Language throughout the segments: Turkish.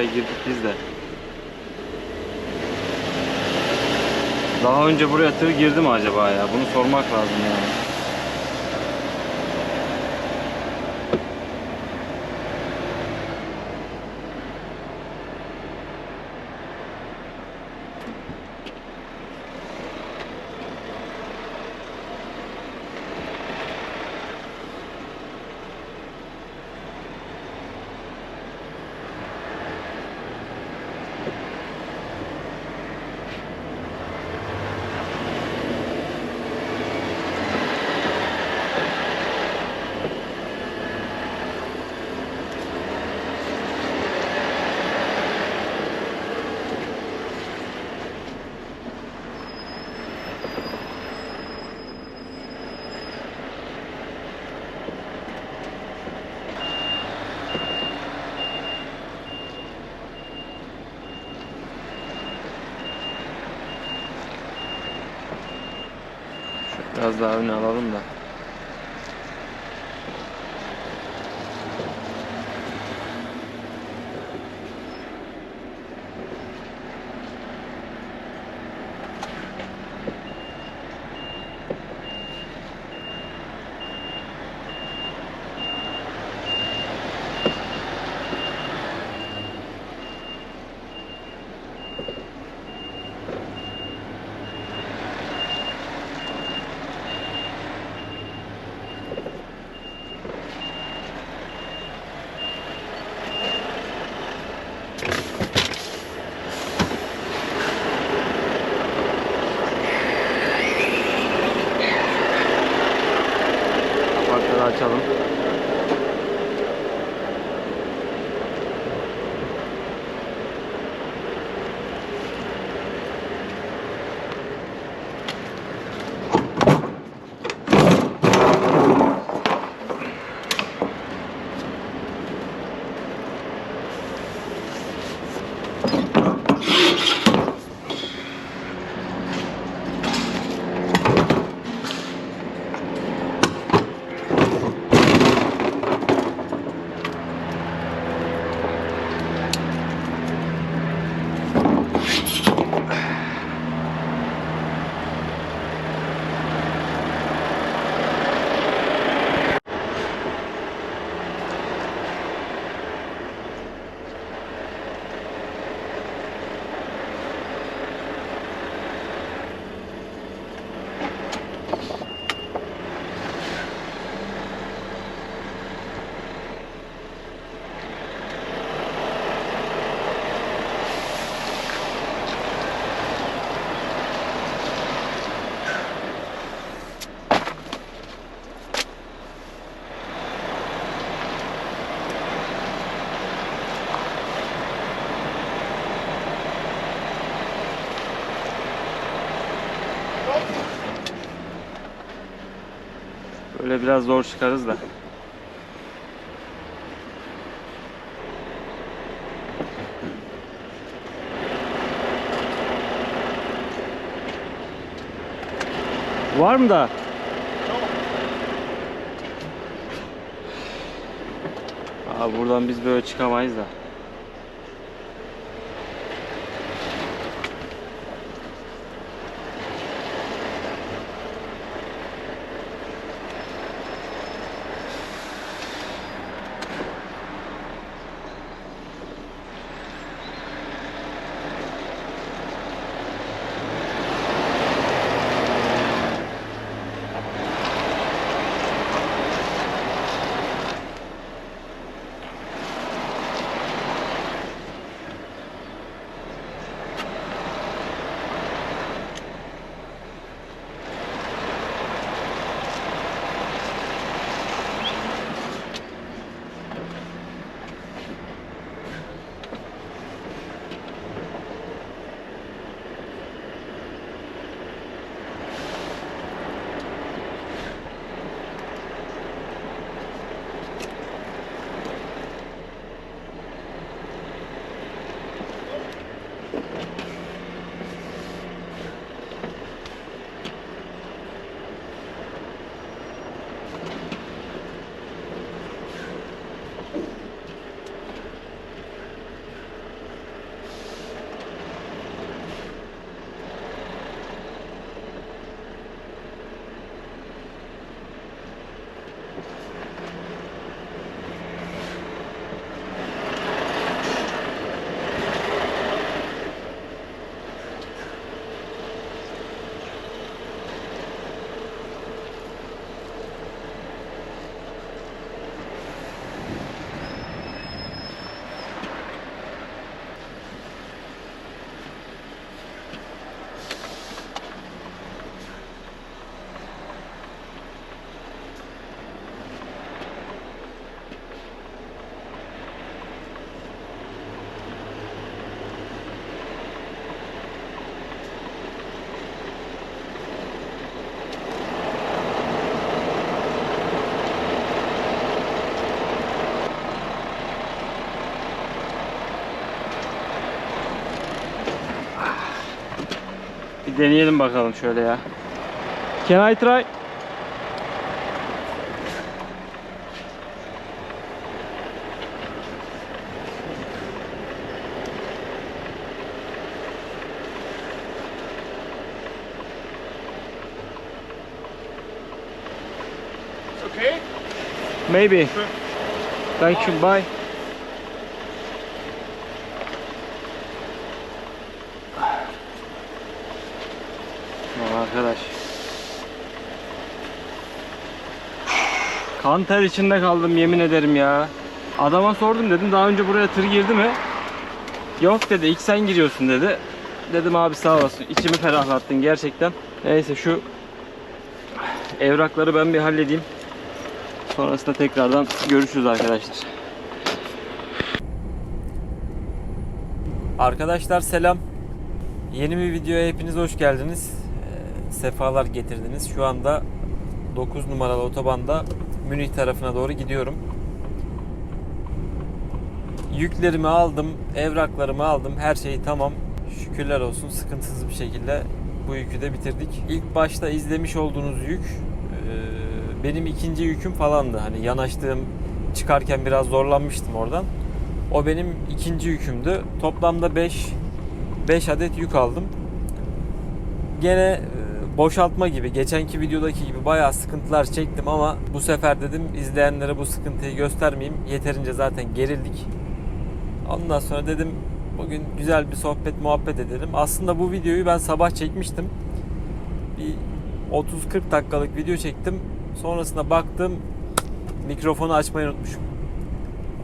Buraya girdik biz de. Daha önce buraya tır girdi mi acaba ya? Bunu sormak lazım yani. Biraz daha öne alalım da. Açalım. Böyle biraz zor çıkarız da. Var mı da? Abi buradan biz böyle çıkamayız da. Deneyelim bakalım şöyle ya. Can I try? Okay. Maybe. Thank you. Bye. Arkadaş. Kan ter içinde kaldım yemin ederim ya. Adama sordum dedim daha önce buraya tır girdi mi? Yok dedi ilk sen giriyorsun dedi. Dedim abi sağ olasın içimi ferahlattın gerçekten. Neyse şu evrakları ben bir halledeyim. Sonrasında tekrardan görüşürüz arkadaşlar. Arkadaşlar selam. Yeni bir videoya hepiniz hoş geldiniz. Sefalar getirdiniz. Şu anda 9 numaralı otobanda Münih tarafına doğru gidiyorum. Yüklerimi aldım, evraklarımı aldım. Her şey tamam. Şükürler olsun sıkıntısız bir şekilde bu yükü de bitirdik. İlk başta izlemiş olduğunuz yük benim ikinci yüküm falandı. Hani yanaştığım çıkarken biraz zorlanmıştım oradan. O benim ikinci yükümdü. Toplamda 5 5 adet yük aldım. Gene boşaltma gibi geçenki videodaki gibi bayağı sıkıntılar çektim ama bu sefer dedim izleyenlere bu sıkıntıyı göstermeyeyim. Yeterince zaten gerildik. Ondan sonra dedim bugün güzel bir sohbet muhabbet edelim. Aslında bu videoyu ben sabah çekmiştim. Bir 30-40 dakikalık video çektim. Sonrasında baktım mikrofonu açmayı unutmuşum.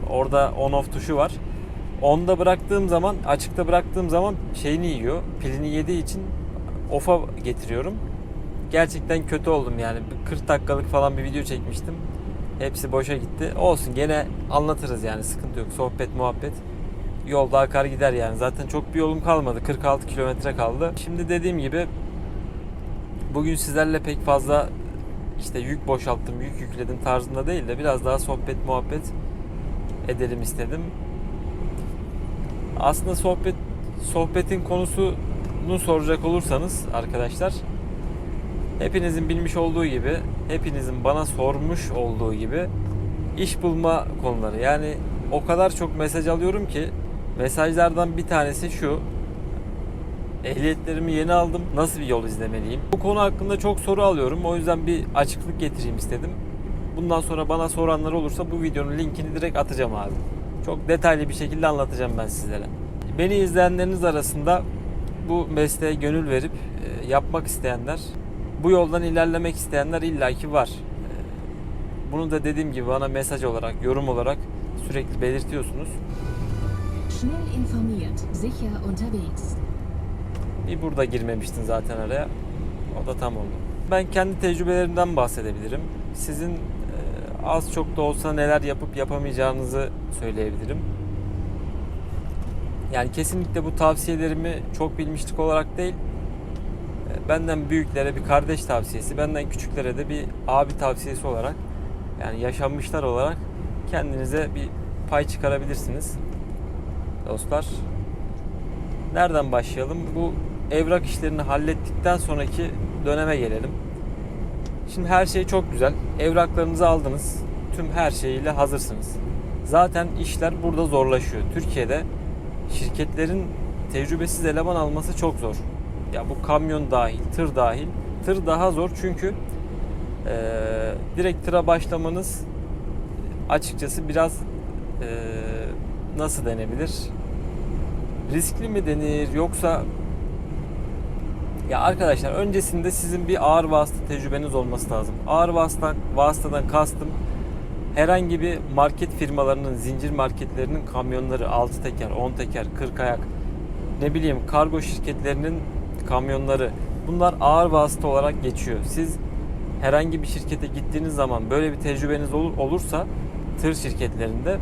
Orada on off tuşu var. Onda bıraktığım zaman, açıkta bıraktığım zaman şeyini yiyor. Pilini yediği için off'a getiriyorum. Gerçekten kötü oldum yani. Bir 40 dakikalık falan bir video çekmiştim. Hepsi boşa gitti. Olsun gene anlatırız yani sıkıntı yok. Sohbet muhabbet. Yolda akar gider yani. Zaten çok bir yolum kalmadı. 46 kilometre kaldı. Şimdi dediğim gibi bugün sizlerle pek fazla işte yük boşalttım, yük yükledim tarzında değil de biraz daha sohbet muhabbet edelim istedim. Aslında sohbet sohbetin konusunu soracak olursanız arkadaşlar hepinizin bilmiş olduğu gibi, hepinizin bana sormuş olduğu gibi iş bulma konuları. Yani o kadar çok mesaj alıyorum ki mesajlardan bir tanesi şu. Ehliyetlerimi yeni aldım. Nasıl bir yol izlemeliyim? Bu konu hakkında çok soru alıyorum. O yüzden bir açıklık getireyim istedim. Bundan sonra bana soranlar olursa bu videonun linkini direkt atacağım abi. Çok detaylı bir şekilde anlatacağım ben sizlere. Beni izleyenleriniz arasında bu mesleğe gönül verip e, yapmak isteyenler, bu yoldan ilerlemek isteyenler illaki var. E, Bunu da dediğim gibi bana mesaj olarak, yorum olarak sürekli belirtiyorsunuz. Schnell informiert, sicher unterwegs. Bir burada girmemiştin zaten araya. O da tam oldu. Ben kendi tecrübelerimden bahsedebilirim. Sizin e, az çok da olsa neler yapıp yapamayacağınızı söyleyebilirim. Yani kesinlikle bu tavsiyelerimi çok bilmişlik olarak değil, e, benden büyüklere bir kardeş tavsiyesi, benden küçüklere de bir abi tavsiyesi olarak yani yaşanmışlar olarak kendinize bir pay çıkarabilirsiniz. Dostlar, Nereden başlayalım? Bu evrak işlerini hallettikten sonraki döneme gelelim. Şimdi her şey çok güzel. Evraklarınızı aldınız. Tüm her şeyiyle hazırsınız. Zaten işler burada zorlaşıyor. Türkiye'de şirketlerin tecrübesiz eleman alması çok zor. Ya bu kamyon dahil, tır dahil. Tır daha zor çünkü eee, direkt tıra başlamanız açıkçası biraz eee, nasıl denebilir? riskli mi denir yoksa ya arkadaşlar öncesinde sizin bir ağır vasıta tecrübeniz olması lazım. Ağır vasıta, vasıtadan kastım herhangi bir market firmalarının, zincir marketlerinin kamyonları 6 teker, 10 teker, 40 ayak ne bileyim kargo şirketlerinin kamyonları bunlar ağır vasıta olarak geçiyor. Siz herhangi bir şirkete gittiğiniz zaman böyle bir tecrübeniz olur, olursa tır şirketlerinde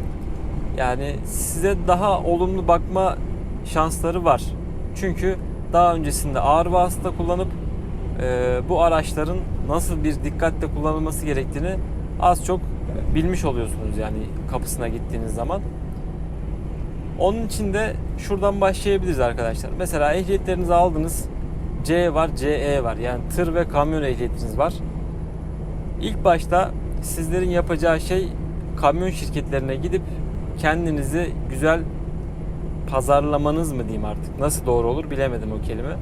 yani size daha olumlu bakma şansları var. Çünkü daha öncesinde ağır vasıta kullanıp e, bu araçların nasıl bir dikkatle kullanılması gerektiğini az çok bilmiş oluyorsunuz yani kapısına gittiğiniz zaman. Onun için de şuradan başlayabiliriz arkadaşlar. Mesela ehliyetlerinizi aldınız. C var, CE var. Yani tır ve kamyon ehliyetiniz var. İlk başta sizlerin yapacağı şey kamyon şirketlerine gidip kendinizi güzel pazarlamanız mı diyeyim artık. Nasıl doğru olur bilemedim o kelime.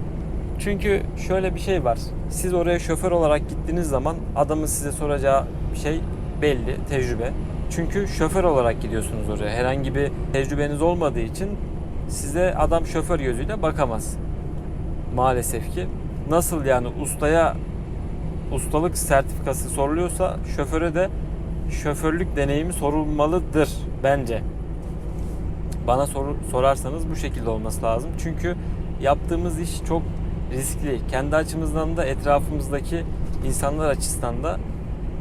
Çünkü şöyle bir şey var. Siz oraya şoför olarak gittiğiniz zaman adamın size soracağı şey belli, tecrübe. Çünkü şoför olarak gidiyorsunuz oraya. Herhangi bir tecrübeniz olmadığı için size adam şoför gözüyle bakamaz. Maalesef ki. Nasıl yani ustaya ustalık sertifikası soruluyorsa şoföre de şoförlük deneyimi sorulmalıdır bence. Bana sor- sorarsanız bu şekilde olması lazım. Çünkü yaptığımız iş çok riskli. Kendi açımızdan da etrafımızdaki insanlar açısından da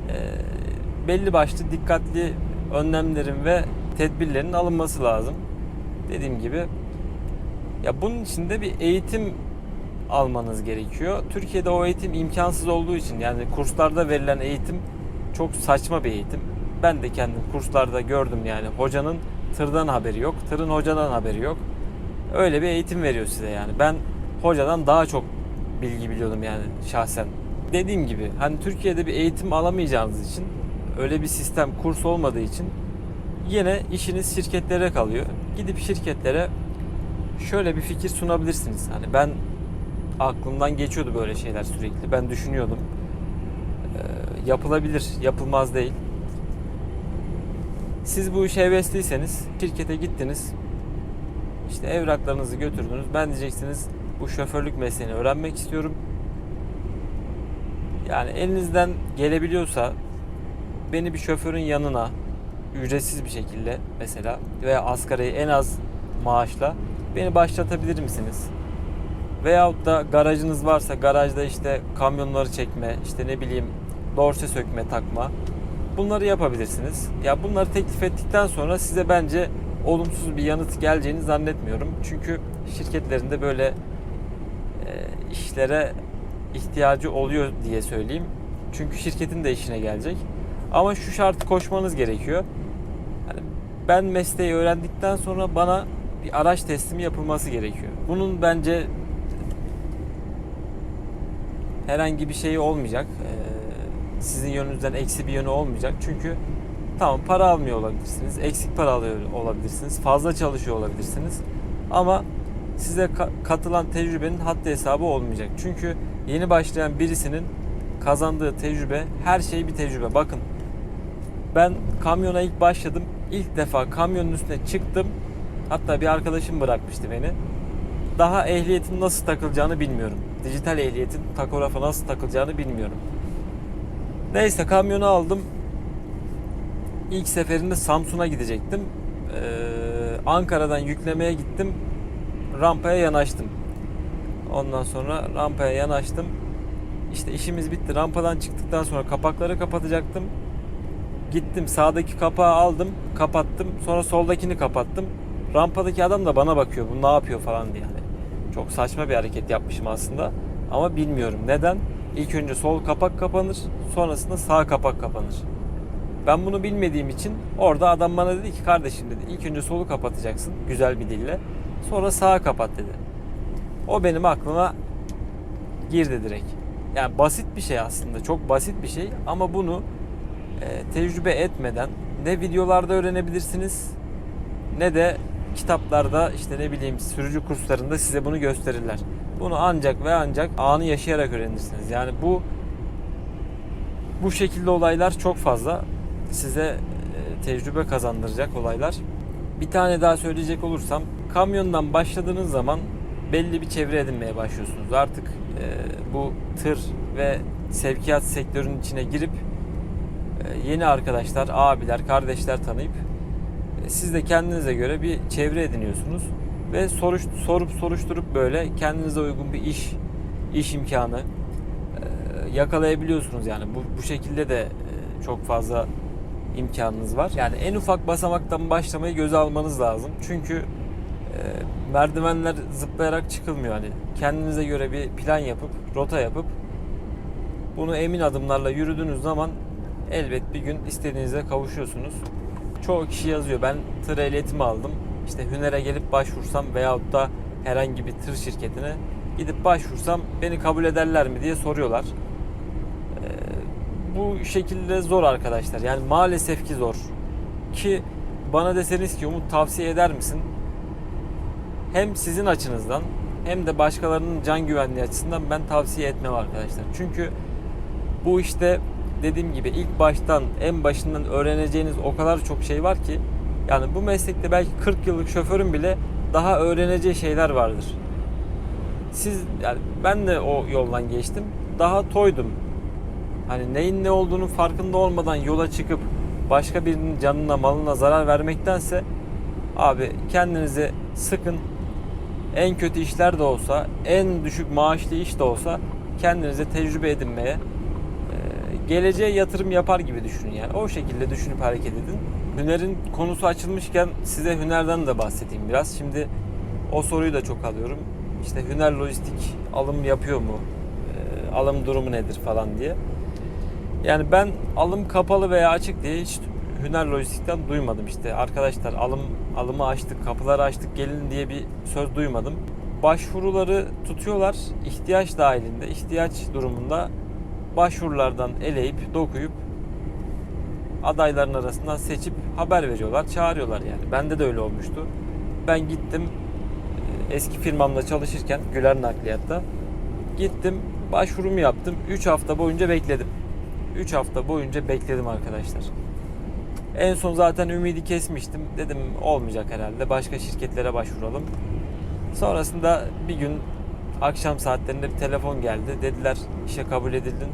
e, belli başlı dikkatli önlemlerin ve tedbirlerin alınması lazım. Dediğim gibi ya bunun için de bir eğitim almanız gerekiyor. Türkiye'de o eğitim imkansız olduğu için yani kurslarda verilen eğitim çok saçma bir eğitim. Ben de kendim kurslarda gördüm yani hocanın tırdan haberi yok, tırın hocadan haberi yok. Öyle bir eğitim veriyor size yani. Ben hocadan daha çok bilgi biliyordum yani şahsen. Dediğim gibi hani Türkiye'de bir eğitim alamayacağınız için öyle bir sistem kurs olmadığı için yine işiniz şirketlere kalıyor. Gidip şirketlere şöyle bir fikir sunabilirsiniz. Hani ben aklımdan geçiyordu böyle şeyler sürekli. Ben düşünüyordum. Ee, yapılabilir, yapılmaz değil. Siz bu işe hevesliyseniz şirkete gittiniz. İşte evraklarınızı götürdünüz. Ben diyeceksiniz bu şoförlük mesleğini öğrenmek istiyorum. Yani elinizden gelebiliyorsa beni bir şoförün yanına ücretsiz bir şekilde mesela veya asgari en az maaşla beni başlatabilir misiniz? Veyahut da garajınız varsa garajda işte kamyonları çekme, işte ne bileyim dorse sökme, takma. Bunları yapabilirsiniz. Ya bunları teklif ettikten sonra size bence olumsuz bir yanıt geleceğini zannetmiyorum. Çünkü şirketlerinde böyle e, işlere ihtiyacı oluyor diye söyleyeyim. Çünkü şirketin de işine gelecek. Ama şu şartı koşmanız gerekiyor. Yani ben mesleği öğrendikten sonra bana bir araç teslimi yapılması gerekiyor. Bunun bence herhangi bir şeyi olmayacak. Ee, sizin yönünüzden eksi bir yönü olmayacak. Çünkü tamam para almıyor olabilirsiniz. Eksik para alıyor olabilirsiniz. Fazla çalışıyor olabilirsiniz. Ama size ka- katılan tecrübenin haddi hesabı olmayacak. Çünkü yeni başlayan birisinin kazandığı tecrübe her şey bir tecrübe. Bakın ben kamyona ilk başladım. İlk defa kamyonun üstüne çıktım. Hatta bir arkadaşım bırakmıştı beni. Daha ehliyetin nasıl takılacağını bilmiyorum. Dijital ehliyetin takografa nasıl takılacağını bilmiyorum. Neyse kamyonu aldım. İlk seferinde Samsun'a gidecektim. Ee, Ankara'dan yüklemeye gittim. Rampaya yanaştım. Ondan sonra rampaya yanaştım. İşte işimiz bitti. Rampadan çıktıktan sonra kapakları kapatacaktım. Gittim sağdaki kapağı aldım, kapattım. Sonra soldakini kapattım. Rampadaki adam da bana bakıyor. Bu ne yapıyor falan diye. Yani çok saçma bir hareket yapmışım aslında. Ama bilmiyorum neden. İlk önce sol kapak kapanır, sonrasında sağ kapak kapanır. Ben bunu bilmediğim için orada adam bana dedi ki kardeşim dedi ilk önce solu kapatacaksın güzel bir dille. Sonra sağa kapat dedi. O benim aklıma girdi direkt. Yani basit bir şey aslında. Çok basit bir şey ama bunu e, tecrübe etmeden ne videolarda öğrenebilirsiniz ne de kitaplarda işte ne bileyim sürücü kurslarında size bunu gösterirler. Bunu ancak ve ancak anı yaşayarak öğrenirsiniz. Yani bu bu şekilde olaylar çok fazla size e, tecrübe kazandıracak olaylar. Bir tane daha söyleyecek olursam kamyondan başladığınız zaman belli bir çevre edinmeye başlıyorsunuz. Artık e, bu tır ve sevkiyat sektörünün içine girip yeni arkadaşlar, abiler, kardeşler tanıyıp e, siz de kendinize göre bir çevre ediniyorsunuz ve soruş, sorup soruşturup böyle kendinize uygun bir iş iş imkanı e, yakalayabiliyorsunuz yani bu bu şekilde de e, çok fazla imkanınız var. Yani en ufak basamaktan başlamayı göze almanız lazım. Çünkü e, merdivenler zıplayarak çıkılmıyor hani. Kendinize göre bir plan yapıp, rota yapıp bunu emin adımlarla yürüdüğünüz zaman elbet bir gün istediğinize kavuşuyorsunuz. Çoğu kişi yazıyor ben tır ehliyetimi aldım. İşte Hüner'e gelip başvursam veyahut da herhangi bir tır şirketine gidip başvursam beni kabul ederler mi diye soruyorlar. Ee, bu şekilde zor arkadaşlar. Yani maalesef ki zor. Ki bana deseniz ki Umut tavsiye eder misin? Hem sizin açınızdan hem de başkalarının can güvenliği açısından ben tavsiye etmem arkadaşlar. Çünkü bu işte dediğim gibi ilk baştan en başından öğreneceğiniz o kadar çok şey var ki yani bu meslekte belki 40 yıllık şoförün bile daha öğreneceği şeyler vardır. Siz yani ben de o yoldan geçtim. Daha toydum. Hani neyin ne olduğunu farkında olmadan yola çıkıp başka birinin canına malına zarar vermektense abi kendinizi sıkın. En kötü işler de olsa, en düşük maaşlı iş de olsa kendinize tecrübe edinmeye, geleceğe yatırım yapar gibi düşünün yani. O şekilde düşünüp hareket edin. Hünerin konusu açılmışken size hünerden de bahsedeyim biraz. Şimdi o soruyu da çok alıyorum. İşte hüner lojistik alım yapıyor mu? E, alım durumu nedir falan diye. Yani ben alım kapalı veya açık diye hiç Hüner Lojistik'ten duymadım işte. Arkadaşlar alım alımı açtık, kapıları açtık gelin diye bir söz duymadım. Başvuruları tutuyorlar ihtiyaç dahilinde, ihtiyaç durumunda başvurulardan eleyip dokuyup adayların arasından seçip haber veriyorlar, çağırıyorlar yani. Bende de öyle olmuştu. Ben gittim e, eski firmamda çalışırken Güler Nakliyat'ta gittim başvurumu yaptım. 3 hafta boyunca bekledim. 3 hafta boyunca bekledim arkadaşlar. En son zaten ümidi kesmiştim. Dedim olmayacak herhalde. Başka şirketlere başvuralım. Sonrasında bir gün akşam saatlerinde bir telefon geldi. Dediler işe kabul edildin.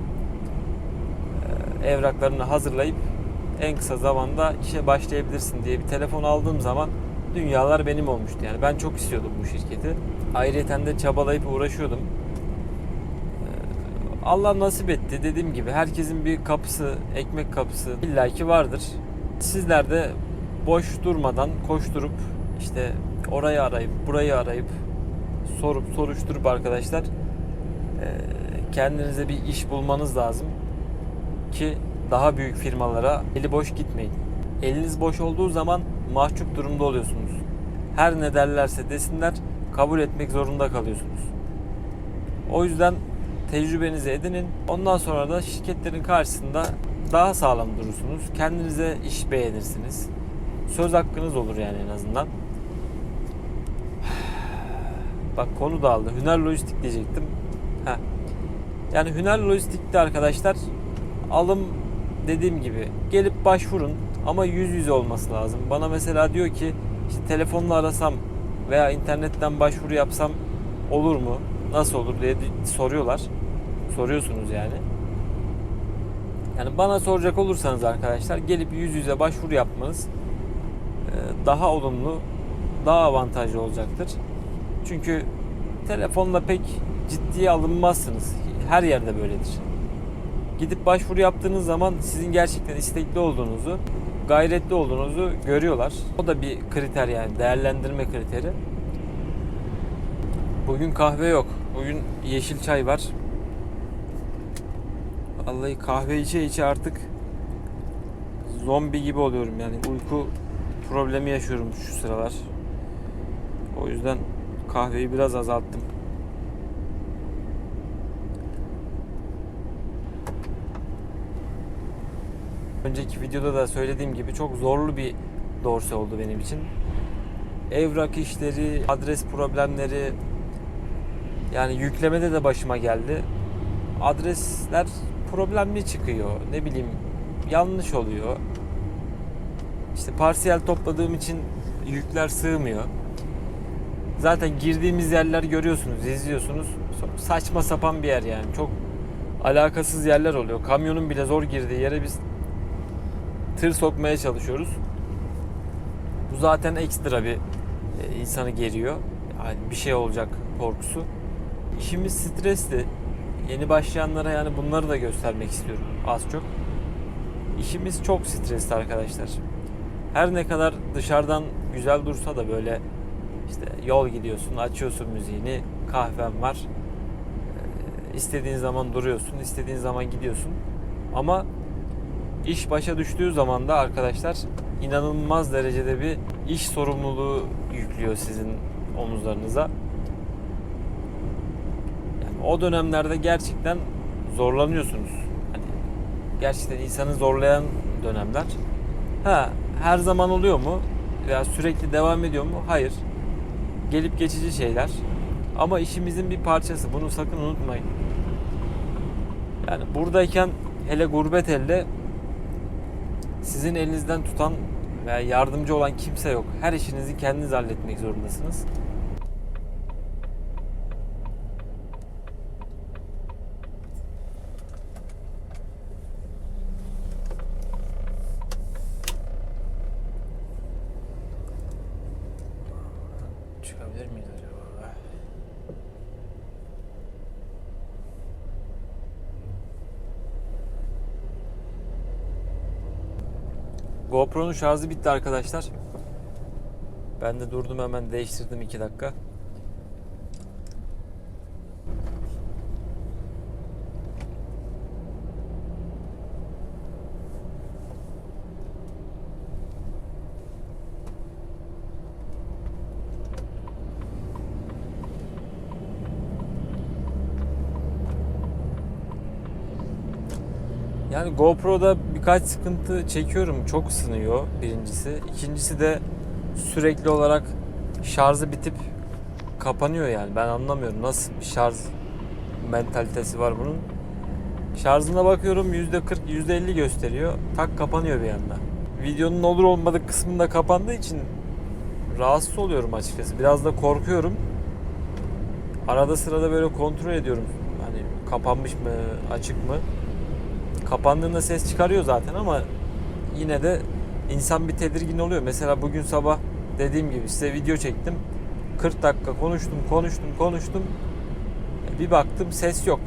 Ee, Evraklarını hazırlayıp en kısa zamanda işe başlayabilirsin diye bir telefon aldığım zaman dünyalar benim olmuştu. Yani ben çok istiyordum bu şirketi. Ayrıyeten de çabalayıp uğraşıyordum. Ee, Allah nasip etti. Dediğim gibi herkesin bir kapısı, ekmek kapısı illaki vardır. Sizler de boş durmadan koşturup işte orayı arayıp burayı arayıp sorup soruşturup arkadaşlar eee, kendinize bir iş bulmanız lazım ki daha büyük firmalara eli boş gitmeyin. Eliniz boş olduğu zaman mahcup durumda oluyorsunuz. Her ne derlerse desinler kabul etmek zorunda kalıyorsunuz. O yüzden tecrübenizi edinin. Ondan sonra da şirketlerin karşısında daha sağlam durursunuz. Kendinize iş beğenirsiniz. Söz hakkınız olur yani en azından. Bak konu dağıldı. Hüner lojistik diyecektim. Heh. Yani hüner lojistikte arkadaşlar alım dediğim gibi gelip başvurun ama yüz yüze olması lazım. Bana mesela diyor ki işte telefonla arasam veya internetten başvuru yapsam olur mu? Nasıl olur diye soruyorlar. Soruyorsunuz yani. Yani bana soracak olursanız arkadaşlar gelip yüz yüze başvuru yapmanız e, daha olumlu, daha avantajlı olacaktır. Çünkü telefonla pek ciddiye alınmazsınız. Her yerde böyledir. Gidip başvuru yaptığınız zaman sizin gerçekten istekli olduğunuzu, gayretli olduğunuzu görüyorlar. O da bir kriter yani değerlendirme kriteri. Bugün kahve yok. Bugün yeşil çay var. Vallahi kahve içe içe artık zombi gibi oluyorum yani uyku problemi yaşıyorum şu sıralar. O yüzden kahveyi biraz azalttım. Önceki videoda da söylediğim gibi çok zorlu bir dorse oldu benim için. Evrak işleri, adres problemleri yani yüklemede de başıma geldi. Adresler problemli çıkıyor. Ne bileyim yanlış oluyor. İşte parsiyel topladığım için yükler sığmıyor. Zaten girdiğimiz yerler görüyorsunuz, izliyorsunuz. Saçma sapan bir yer yani. Çok alakasız yerler oluyor. Kamyonun bile zor girdiği yere biz tır sokmaya çalışıyoruz. Bu zaten ekstra bir e, insanı geriyor. Yani bir şey olacak korkusu. İşimiz stresli. Yeni başlayanlara yani bunları da göstermek istiyorum az çok. İşimiz çok stresli arkadaşlar. Her ne kadar dışarıdan güzel dursa da böyle işte yol gidiyorsun, açıyorsun müziğini, kahven var. Ee, istediğin zaman duruyorsun, istediğin zaman gidiyorsun. Ama iş başa düştüğü zaman da arkadaşlar inanılmaz derecede bir iş sorumluluğu yüklüyor sizin omuzlarınıza. o dönemlerde gerçekten zorlanıyorsunuz. Hani gerçekten insanı zorlayan dönemler. Ha her zaman oluyor mu? Veya sürekli devam ediyor mu? Hayır. Gelip geçici şeyler. Ama işimizin bir parçası. Bunu sakın unutmayın. Yani buradayken hele gurbet elde sizin elinizden tutan veya yardımcı olan kimse yok. Her işinizi kendiniz halletmek zorundasınız. GoPro'nun şarjı bitti arkadaşlar. Ben de durdum hemen değiştirdim 2 dakika. Yani GoPro'da birkaç sıkıntı çekiyorum. Çok ısınıyor birincisi. İkincisi de sürekli olarak şarjı bitip kapanıyor yani. Ben anlamıyorum nasıl bir şarj mentalitesi var bunun. Şarjına bakıyorum %40, %50 gösteriyor. Tak kapanıyor bir anda. Videonun olur olmadık kısmında kapandığı için rahatsız oluyorum açıkçası. Biraz da korkuyorum. Arada sırada böyle kontrol ediyorum. Hani kapanmış mı, açık mı? Kapandığında ses çıkarıyor zaten ama yine de insan bir tedirgin oluyor. Mesela bugün sabah dediğim gibi size video çektim. 40 dakika konuştum, konuştum, konuştum. Bir baktım ses yok.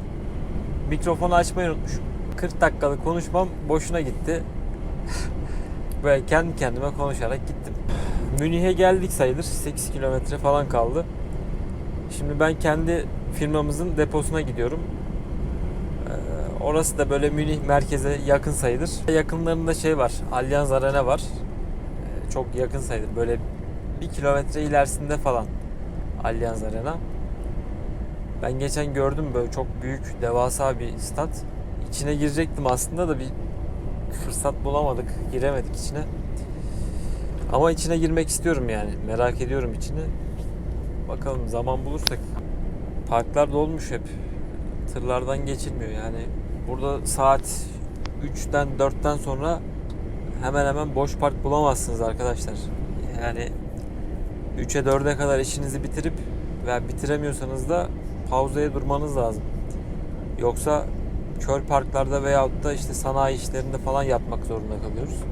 Mikrofonu açmayı unutmuşum. 40 dakikalık konuşmam boşuna gitti. Böyle kendi kendime konuşarak gittim. Münih'e geldik sayılır. 8 kilometre falan kaldı. Şimdi ben kendi firmamızın deposuna gidiyorum. Orası da böyle Münih merkeze yakın sayılır. Yakınlarında şey var, Allianz Arena var. Ee, Çok yakın sayılır. Böyle bir kilometre ilerisinde falan Allianz Arena. Ben geçen gördüm böyle çok büyük, devasa bir stat. İçine girecektim aslında da bir fırsat bulamadık, giremedik içine. Ama içine girmek istiyorum yani. Merak ediyorum içini. Bakalım zaman bulursak. Parklar dolmuş hep tırlardan geçilmiyor yani. Burada saat 3'ten 4'ten sonra hemen hemen boş park bulamazsınız arkadaşlar. Yani 3'e 4'e kadar işinizi bitirip veya bitiremiyorsanız da pauzaya durmanız lazım. Yoksa kör parklarda veyahut da işte sanayi işlerinde falan yatmak zorunda kalıyoruz.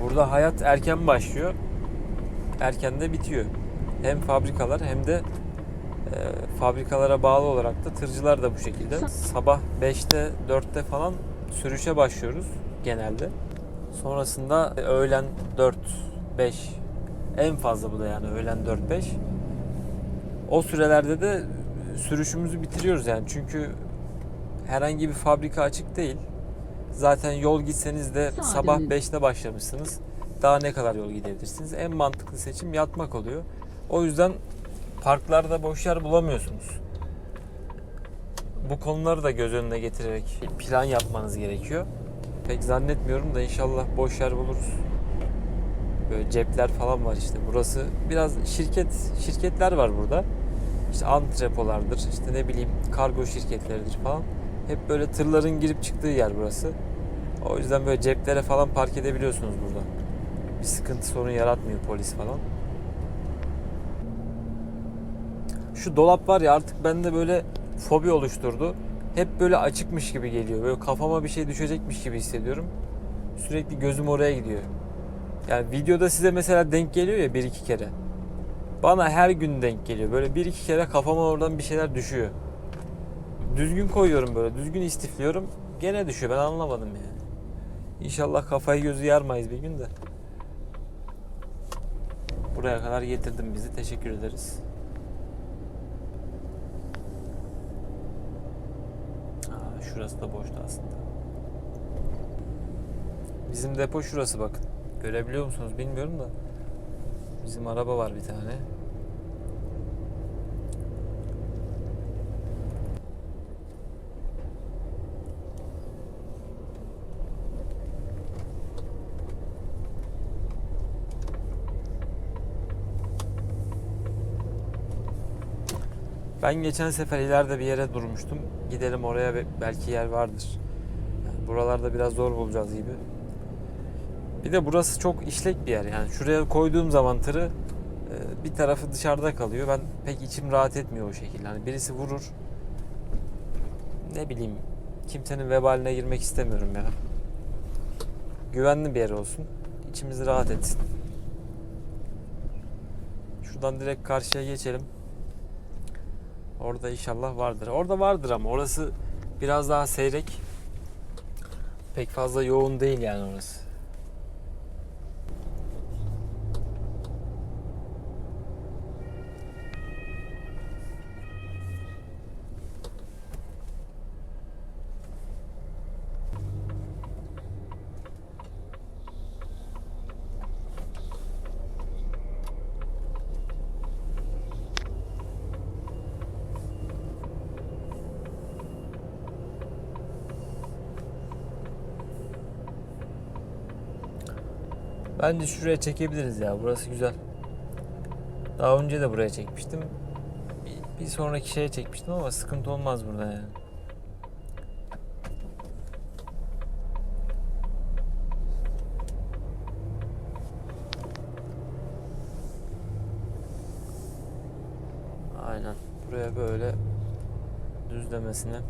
Burada hayat erken başlıyor. Erken de bitiyor. Hem fabrikalar hem de fabrikalara bağlı olarak da tırcılar da bu şekilde. Sabah 5'te 4'te falan sürüşe başlıyoruz genelde. Sonrasında öğlen 4 5 en fazla bu da yani öğlen 4 5. O sürelerde de sürüşümüzü bitiriyoruz yani çünkü herhangi bir fabrika açık değil. Zaten yol gitseniz de sabah dönün. 5'te başlamışsınız. Daha ne kadar yol gidebilirsiniz? En mantıklı seçim yatmak oluyor. O yüzden parklarda boş yer bulamıyorsunuz. Bu konuları da göz önüne getirerek plan yapmanız gerekiyor. Pek zannetmiyorum da inşallah boş yer buluruz. Böyle cepler falan var işte. Burası biraz şirket şirketler var burada. İşte antrepolardır, işte ne bileyim kargo şirketleridir falan. Hep böyle tırların girip çıktığı yer burası. O yüzden böyle ceplere falan park edebiliyorsunuz burada. Bir sıkıntı sorun yaratmıyor polis falan. Şu dolap var ya artık bende böyle fobi oluşturdu. Hep böyle açıkmış gibi geliyor. Böyle kafama bir şey düşecekmiş gibi hissediyorum. Sürekli gözüm oraya gidiyor. Yani videoda size mesela denk geliyor ya bir iki kere. Bana her gün denk geliyor. Böyle bir iki kere kafama oradan bir şeyler düşüyor. Düzgün koyuyorum böyle. Düzgün istifliyorum. Gene düşüyor. Ben anlamadım yani. İnşallah kafayı gözü yarmayız bir gün de. Buraya kadar getirdin bizi. Teşekkür ederiz. Şurası da boştu aslında. Bizim depo şurası bakın. Görebiliyor musunuz bilmiyorum da. Bizim araba var bir tane. Ben geçen sefer ileride bir yere durmuştum. Gidelim oraya belki yer vardır. Yani buralarda biraz zor bulacağız gibi. Bir de burası çok işlek bir yer. Yani şuraya koyduğum zaman tırı e, bir tarafı dışarıda kalıyor. Ben pek içim rahat etmiyor o şekilde. Hani birisi vurur. Ne bileyim kimsenin vebaline girmek istemiyorum ya. Güvenli bir yer olsun. İçimiz rahat etsin. Şuradan direkt karşıya geçelim. Orada inşallah vardır. Orada vardır ama orası biraz daha seyrek. Pek fazla yoğun değil yani orası. Bence şuraya çekebiliriz ya. Burası güzel. Daha önce de buraya çekmiştim. Bir, bir sonraki şeye çekmiştim ama sıkıntı olmaz burada yani. Aynen. Buraya böyle düzlemesine.